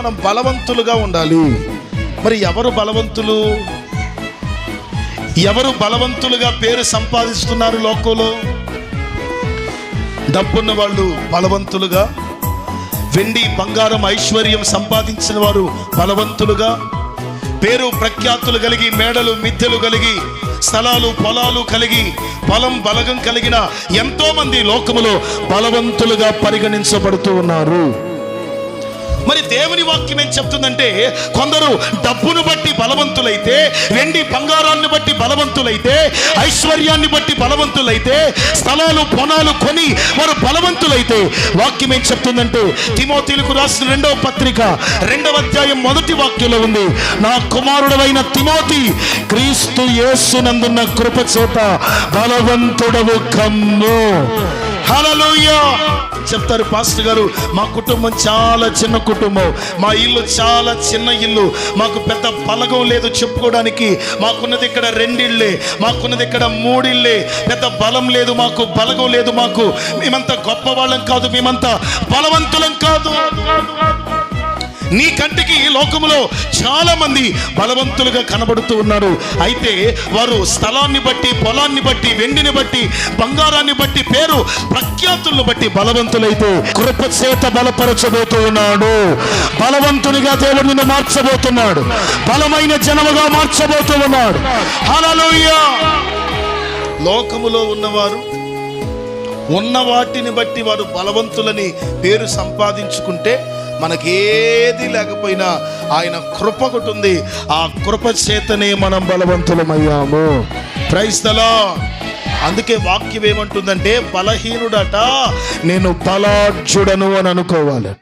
మనం బలవంతులుగా ఉండాలి. మరి ఎవరు బలవంతులు? ఎవరు బలవంతులుగా పేరు సంపాదిస్తున్నారు లోకంలో? డబ్బున్న వాళ్ళు బలవంతులుగా వెండి బంగారం ఐశ్వర్యం సంపాదించిన వారు బలవంతులుగా పేరు ప్రఖ్యాతులు కలిగి మేడలు మిద్దెలు కలిగి స్థలాలు పొలాలు కలిగి బలం బలగం కలిగిన ఎంతోమంది లోకములో బలవంతులుగా పరిగణించబడుతూ ఉన్నారు. మరి దేవుని వాక్యం ఏం చెప్తుందంటే కొందరు డబ్బును బట్టి బలవంతులైతే వెండి బంగారాన్ని బట్టి బలవంతులైతే ఐశ్వర్యాన్ని బట్టి బలవంతులైతే స్థలాలు పొనాలు కొని వారు బలవంతులైతే. వాక్యం ఏం చెప్తుందంటే తిమోతిలకు రాసిన రెండవ పత్రిక రెండవ అధ్యాయం మొదటి వాక్యంలో ఉంది. నా కుమారుడవైన తిమోతి క్రీస్తు యేసునందున్న కృప చేత బలవంతుడవు కమ్ము హల్లెలూయా. చెప్తారు పాస్టర్ గారు మా కుటుంబం చాలా చిన్న కుటుంబం. మా ఇల్లు చాలా చిన్న ఇల్లు. మాకు పెద్ద బలగం లేదు చెప్పుకోవడానికి. మాకున్నది ఇక్కడ రెండిళ్ళే. మాకున్నది ఇక్కడ మూడిళ్ళే. పెద్ద బలం లేదు మాకు బలగం లేదు మాకు. మేమంతా గొప్ప వాళ్ళం కాదు మేమంతా బలవంతులం కాదు. నీ కంటికి ఈ లోకములో చాలా మంది బలవంతులుగా కనబడుతూ ఉన్నారు. అయితే వారు స్థలాన్ని బట్టి పొలాన్ని బట్టి వెండిని బట్టి బంగారాన్ని బట్టి పేరు ప్రఖ్యాతులను బట్టి బలవంతులైతే కృప చేత బలపరచబోతూ ఉన్నాడు. బలవంతునిగా దేవుడు నిన్ను మార్చబోతున్నాడు. బలమైన జనముగా మార్చబోతూ ఉన్నాడు. లోకములో ఉన్నవారు ఉన్న వాటిని బట్టి వారు బలవంతులని పేరు సంపాదించుకుంటే మనకేది లేకపోయినా ఆయన కృప ఒకటి ఉంది ఆ కృప చేతనే మనం బలవంతులమయ్యాము. క్రైస్తలా అందుకే వాక్యం ఏమంటుందంటే బలహీనుడట నేను బలాఢ్యుడను అని అనుకోవాలి.